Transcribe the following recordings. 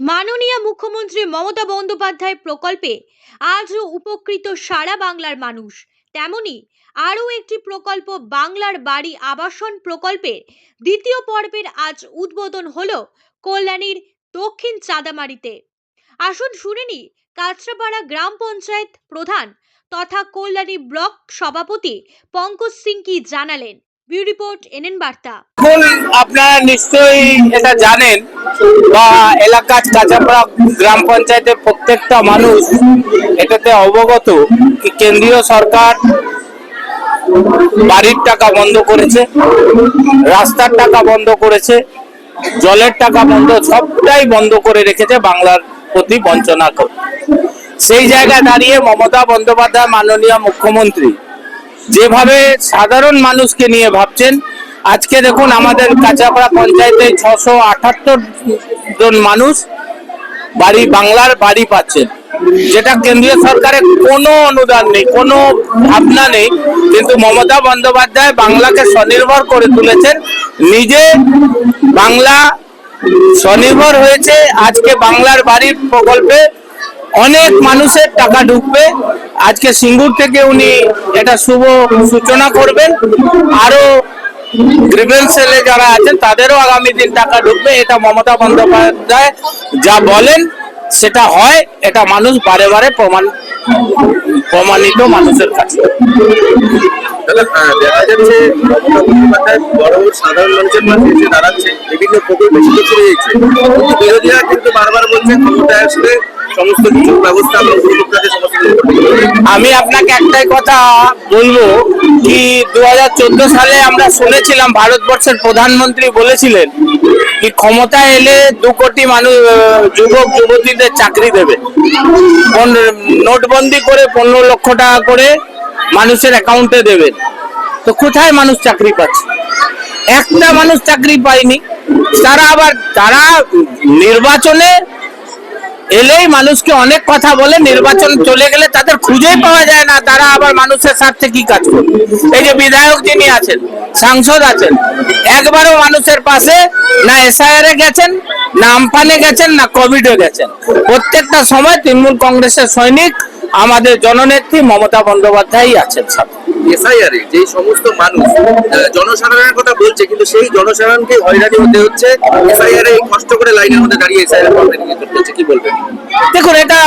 মাননীয় মুখ্যমন্ত্রী মমতা বন্দ্যোপাধ্যায় প্রকল্পে আজও উপকৃত সারা বাংলার মানুষ। তেমনি আরও একটি প্রকল্প বাংলার বাড়ি আবাসন প্রকল্পের দ্বিতীয় পর্বের আজ উদ্বোধন হল কল্যাণীর দক্ষিণ চাঁদামারিতে। আসুন শুনিনি কাঁচরাপাড়া গ্রাম পঞ্চায়েত প্রধান তথা কল্যাণী ব্লক সভাপতি পঙ্কজ সিং কি জানালেন। ব্যুরো রিপোর্ট, এনএন বার্তা। এখন আপনারা নিশ্চয়ই এটা জানেন, বা এলাকার কাঁচাপাড়া গ্রাম পঞ্চায়েতের প্রত্যেকটা মানুষ এটাতে অবগত কেন্দ্রীয় সরকার বাড়ির টাকা বন্ধ করেছে, রাস্তার টাকা বন্ধ করেছে, জলের টাকা বন্ধ, সবটাই বন্ধ করে রেখেছে বাংলার প্রতি বঞ্চনা করে। সেই জায়গায় দাঁড়িয়ে মমতা বন্দ্যোপাধ্যায়, মাননীয় মুখ্যমন্ত্রী যেভাবে সাধারণ মানুষকে নিয়ে ভাবছেন, আজকে দেখুন আমাদের কাঁচাপাড়া পঞ্চায়েতে ছশো আটাত্তর জন মানুষ বাড়ি, বাংলার বাড়ি পাচ্ছেন যেটা কেন্দ্রীয় সরকারের কোনো অনুদান নেই, কোনো ভাবনা নেই, কিন্তু মমতা বন্দ্যোপাধ্যায় বাংলাকে স্বনির্ভর করে তুলেছেন। নিজে বাংলা স্বনির্ভর হয়েছে, আজকে বাংলার বাড়ির প্রকল্পে অনেক মানুষের টাকা ঢুকবে। আজকে সিঙ্গুর থেকে উনি এটা শুভ সূচনা করবেন। আরও সেলে যারা আছেন, তাদেরও আগামী দিন টাকা ঢুকবে। এটা মমতা বন্দ্যোপাধ্যায় যা বলেন, সেটা হয়। এটা মানুষ বারে বারে প্রমাণ প্রমাণিত মানুষের কাছে। দেখা যাচ্ছে বড় সাধারণ দাঁড়াচ্ছে, বিভিন্ন কিন্তু বারবার সমস্ত ব্যবস্থা। আমি আপনাকে একটাই কথা বলব কি দু হাজার চোদ্দ সালে আমরা শুনেছিলাম, ভারতবর্ষের প্রধানমন্ত্রী বলেছিলেন কি, ক্ষমতায় এলে দু কোটি মানুষ যুবক, যুবতীদের চাকরি দেবে নোটবন্দি করে পনেরো লক্ষ টাকা করে মানুষের অ্যাকাউন্টে দেবেন তো কোথায় মানুষ চাকরি পাচ্ছে? একটা মানুষ চাকরি পায়নি। তারা আবার, তারা নির্বাচনে এলেই মানুষকে অনেক কথা বলে, নির্বাচন চলে গেলে তাদের খুঁজেই পাওয়া যায় না, তারা আবার মানুষের স্বার্থে কি কাজ করবে? এই যে বিধায়ক যিনি আছেন, সাংসদ আছেন, একবারও মানুষের পাশে না এসআইআর গেছেন, না আমফানে গেছেন, না কোভিডে গেছেন। প্রত্যেকটা সময় তৃণমূল কংগ্রেসের সৈনিক আমাদের জননেত্রী মমতা বন্দ্যোপাধ্যায় আছেন সাথে এসআইআর যে সমস্ত মানুষ জনসাধারণের কথা বলছে কিন্তু সেই জনসাধারণকে হয়রানি হতে হচ্ছে এসআইআর কষ্ট করে লাইনের মধ্যে দাঁড়িয়ে এসআইআর ফর্মে নিয়ে হচ্ছে কি বলবেন? দেখুন এটা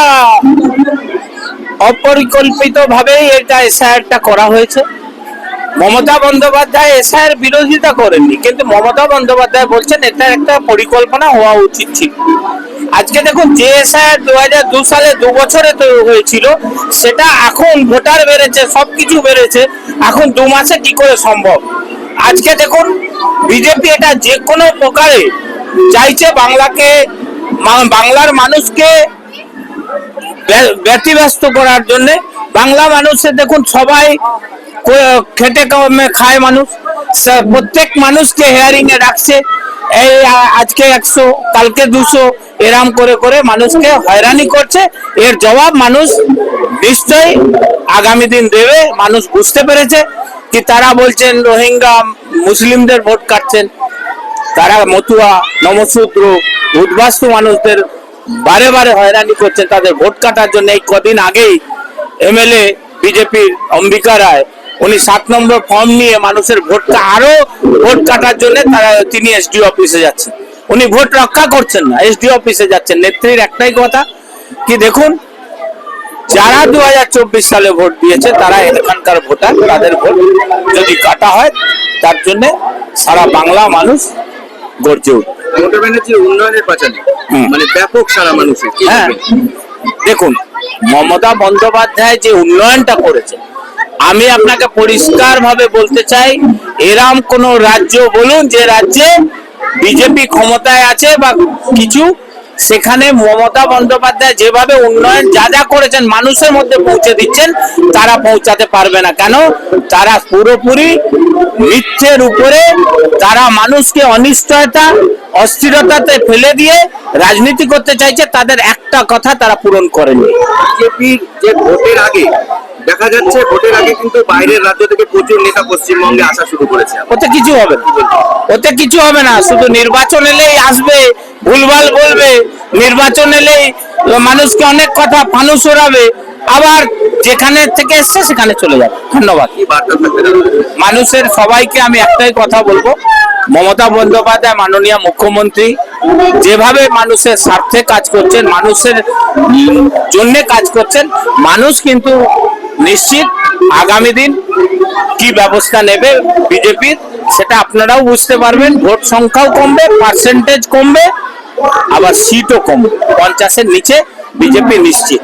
অপরিকল্পিত ভাবেই এটা এসআইআরটা করা হয়েছে। মমতা বন্দ্যোপাধ্যায় এসআইয়ের বিরোধিতা করেননি কিন্তু মমতা বন্দ্যোপাধ্যায় বলছেন এটা একটা পরিকল্পনা হওয়া উচিত ছিল। আজকে দেখুন যে এসআইআর দু হাজার দু সালে দু বছরে তো হয়েছিল। সেটা এখন ভোটার বেড়েছে, সবকিছু বেড়েছে। এখন দু মাসে কি করে সম্ভব? আজকে দেখুন বিজেপি এটা যে কোনো প্রকারে চাইছে বাংলাকে বাংলার মানুষকে ব্য- ব্যতিব্যস্ত করার জন্য। বাংলা মানুষের দেখুন সবাই খেটে খায় মানুষ। প্রত্যেক মানুষকে হেয়ারিং এ রাখছে। এই আজকে একশো, কালকে দুশো, এরাম করে করে মানুষকে হয়রানি করছে। এর জবাব মানুষ নিশ্চয়ই আগামী দিন দেবে, মানুষ বুঝতে পেরেছে কি তারা বলছেন রোহিঙ্গা মুসলিমদের ভোট কাটছেন। তারা মতুয়া, নমশূদ্র, উদ্বাস্তু মানুষদের বারে বারে হয়রানি করছেন, তাদের ভোট কাটার জন্য এই কদিন আগেই এমএলএ, বিজেপির অম্বিকা রায় উনি সাত নম্বর ফর্ম নিয়ে মানুষের ভোটটা আরও ভোট কাটার জন্য তারা তিনি এসডি অফিসে যাচ্ছেন। উনি ভোট রক্ষা করছেন না এসডি অফিসে যাচ্ছেন। নেত্রীর একটাই কথা কি দেখুন যারা দু হাজার চব্বিশ সালে ভোট দিয়েছে তারা এখানকার ভোটার তাদের ভোট যদি কাটা হয় তার জন্য সারা বাংলা মানুষ গর্জে উঠবে। মমতা ব্যানার্জির উন্নয়নের পাঁচালী। মানে ব্যাপক সারা মানুষের। হ্যাঁ। দেখুন মমতা বন্দ্যোপাধ্যায় যে উন্নয়নটা করেছে আমি আপনাকে পরিষ্কার ভাবে বলতে চাই, এরাম কোন রাজ্য বলুন যে রাজ্যে বিজেপি ক্ষমতায় আছে বা কিছু, সেখানে মমতা বন্দ্যোপাধ্যায় যেভাবে উন্নয়ন যা যা করেছেন, মানুষের মধ্যে পৌঁছে দিচ্ছেন, তারা পৌঁছাতে পারবে না। কেন? তারা পুরোপুরি মিথ্যের উপরে, তারা মানুষকে অনিশ্চয়তা, অস্থিরতাতে ফেলে দিয়ে রাজনীতি করতে চাইছে, তাদের একটা কথা তারা পূরণ করেনি। বিজেপির যে ভোটের আগে দেখা যাচ্ছে ভোটের আগে কিন্তু বাইরের রাজ্য থেকে প্রচুর নেতা পশ্চিমবঙ্গে আসা শুরু করেছে। ওতে কিছু হবে না। ওতে কিছু হবে না। শুধু নির্বাচন এলেই আসবে ভুলভাল বলবে। নির্বাচন এলেই মানুষকে অনেক কথা ফানুস ওড়াবে আবার যেখানে থেকে এসছে সেখানে চলে যাবে। ধন্যবাদ? মানুষের সবাইকে আমি একটাই কথা বলব। মমতা বন্দ্যোপাধ্যায় মাননীয় মুখ্যমন্ত্রী যেভাবে মানুষের স্বার্থে কাজ করছেন মানুষের জন্য কাজ করছেন মানুষ কিন্তু নিশ্চিত আগামী দিন কি ব্যবস্থা নেবে বিজেপির সেটা আপনারাও বুঝতে পারবেন। ভোট সংখ্যাও কমবে পার্সেন্টেজ কমবে, আবার সিটও কমবে। পঞ্চাশের নিচে বিজেপি নিশ্চিত।